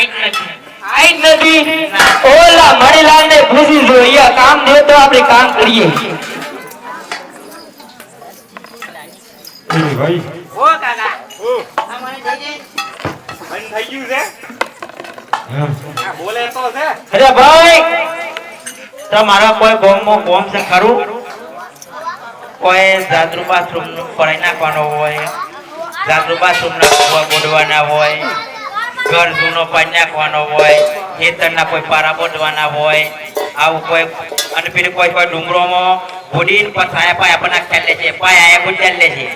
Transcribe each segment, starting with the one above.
આવી નથી આઈ નથી. ઓલા મણીલાલ ને પૂછી જો અહીંયા કામ દે તો આપણે કામ કરીએ. ભાઈ. ઓ કાકા. આ મને દઈ દે બોલે તો છે. અરે ભાઈ તમારા કોઈ ગામમાં ગામ છે ખરું? કોઈ જાતરુ બાથરૂમનું પડાઈ નાખવાનો હોય જાતરુ બાથરૂમ ના બોડવાના હોય ઘર જૂનો પાડી નાખવાનો હોય ખેતરના કોઈ પારા બોડવાના હોય આવું કોઈ અને પેલી કોઈ કોઈ ડુંગરોમાં બોડીને પછાયા પાય પણ ખ્યાલ લે છે પાયા આયા ગુજાર લે છે.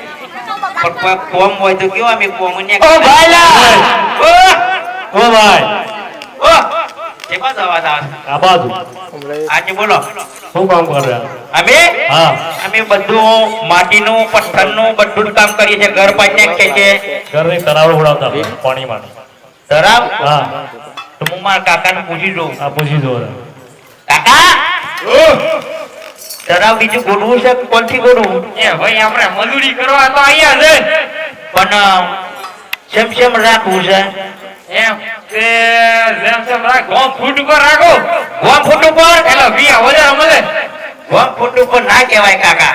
પણ કોઈ કોમ હોય તો કયો અમે કોમ ને ઓ ભાઈ ઓ! ભાઈ! ઓ! એ પાછો અવાજ આવે આ બાજુ. આજે બોલો. શું કામ કર? રહ્યા અમે? હા. અમે બધું માટીનું પથ્થરનું બધું જ કામ કરીએ છીએ ઘર પાડી નાખીએ છીએ. ઘરની તરાવડો ઉડાવતા તરાવ હા. તો હું મારા કાકાને પૂછી જોઉં. આ પૂછી દો કાકા! તરાવ બીજું ગોઠવું છે? કોણથી ગોઠવું? એ ભાઈ આપણે મજૂરી કરવા તો અહીંયા છે. પણ શેમ શેમ રાખવું છે. એમ કે જેમ તેમ રાખ ગોમ ફૂટ ઉપર રાખો. ગોમ ફૂટ ઉપર? એટલે વીયા વધારે મળે. ગોમ ફૂટ ઉપર ના કહેવાય કાકા.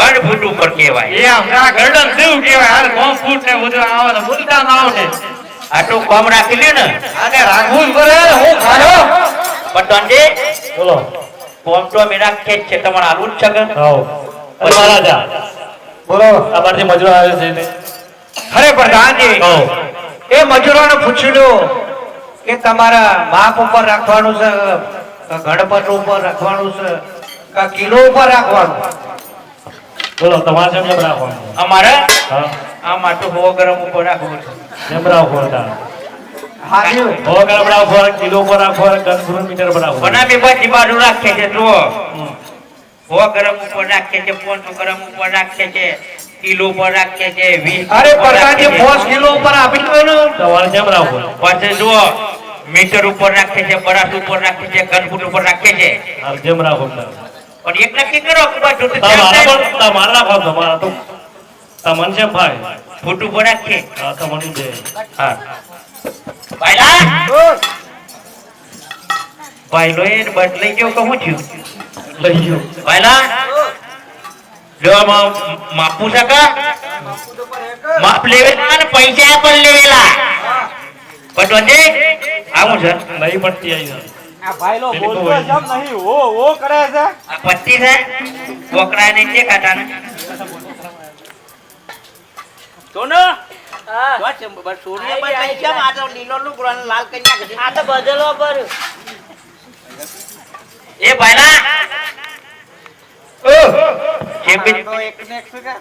ગઢ ફૂટ ઉપર કહેવાય. એ હમણાં ગરડન જેવું કહેવાય. હાલ ગોમ ફૂટ ને બધું આવે તો બોલતા ના આવડે. આટલું કોમ રાખી લે ને અને રાખવું પડે હું ખાધો પણ બોલો. કોમ તો મેરા ખેત છે તમારે આલુ જ છે અરે મહારાજા બોલો આ. બારથી મજૂર આવે છે ને અરે પ્રધાનજી એ મજૂરોને પૂછી લો કે તમારા માપ ઉપર રાખવાનું છે ગણપત ઉપર રાખવાનું છે કે કિલો ઉપર રાખવાનું? બોલો તમારે જેમ રાખવાનું. અમારે? આ માટું હો ગરમ ઉપર રાખવું છે કિલો ઘન મીટર બાજુ જુઓ. ગરમ ઉપર રાખીએ છે પાંચસો ગરમ ઉપર રાખીએ છીએ કિલો ઉપર રાખે છે વીસ અરે ઉપર રાખીએ પ્રધાનજી છીએ. પાંચ કિલો ઉપર આપી દો ને તમારે જેમ રાખો પછી જુઓ મીટર ઉપર રાખીએ છીએ બરાસ ઉપર રાખે છે ઘનફૂટ ઉપર રાખે છે. રાખો પણ એક નક્કી કરો કે બધું તમારા જેમ પણ તમારે તમારા તો તમને છે ભાઈ ફૂટ ઉપર આખા મણુ દે. હા. ભાઈલા! ભાઈલો એ બદલાઈ ગયો કહું થયું? લઈ ગયો. ભાઈલા! જો આમાં માપું માપ લેવેલા અને પૈસા પણ લેવેલા. પણ તો આવું છે? નહીં પડતી આવી આ ભાઈલો બોલતો જમ નહીં ઓ ઓ કરે છે. આ પત્તી છે? ને પર. એ ભાઈલા જે બી- તો એક ને એક છે કે?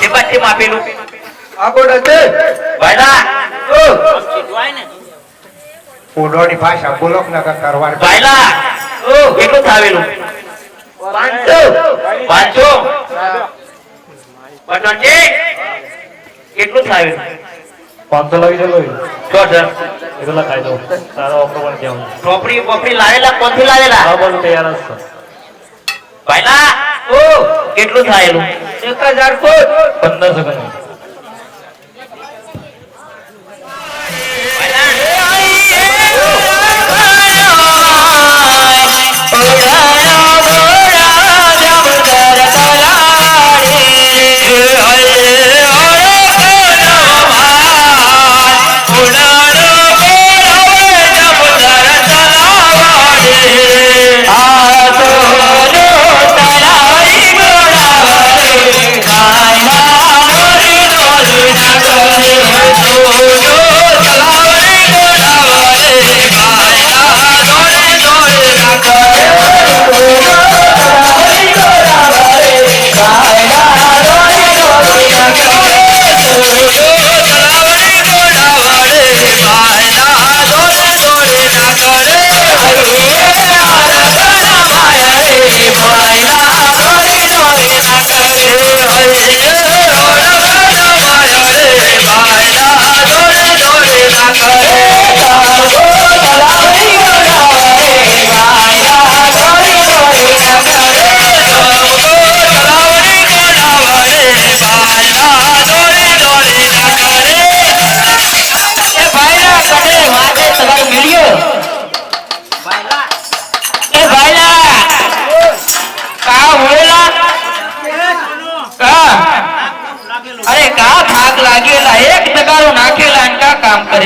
જે બાજુ માપેલું જે માપેલું. આગળ છે ભાઈલા સીધવાય ને. ઓડોની ભાષા બોલો ને કરવા ભાઈલા કેટલું થાવેલું? પાંચસો પાંચસો કેટલું થાવેલું પાંચસો લાવી ચાલો છો સર એ તો લખાઈ દો તારો ઓપરો પણ કેવું? ચોપડી બોપડી લાવેલા? કોણથી લાવેલા? હા બોલ તૈયાર છે. ભાઈલા ઓ કેટલું થાયેલું એક હજાર ફૂટ. પંદર સેકન્ડ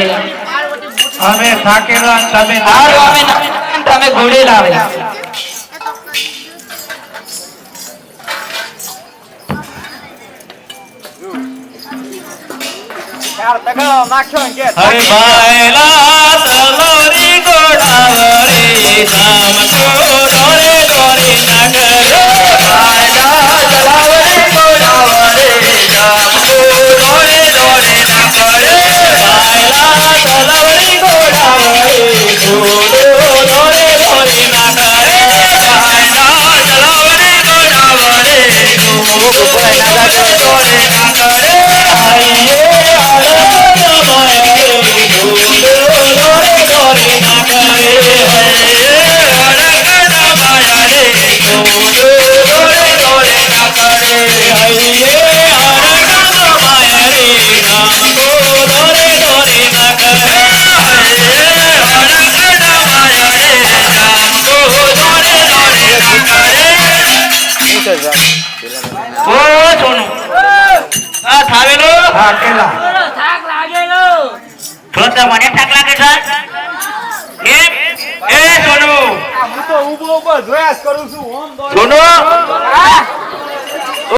કા અમે થાકેલા તમે અમે તમે ઘોડે લાવેલા ચાર તગારો નાખ્યો ને કે હરે ભાયલા તલવરી ગોડાવરી ધામ તો દોરે દોરે નગર. તો મને થાક લાગે છે? એમ એ સોનું? હું તો ઊભો કરું છું ઓમ સોનું?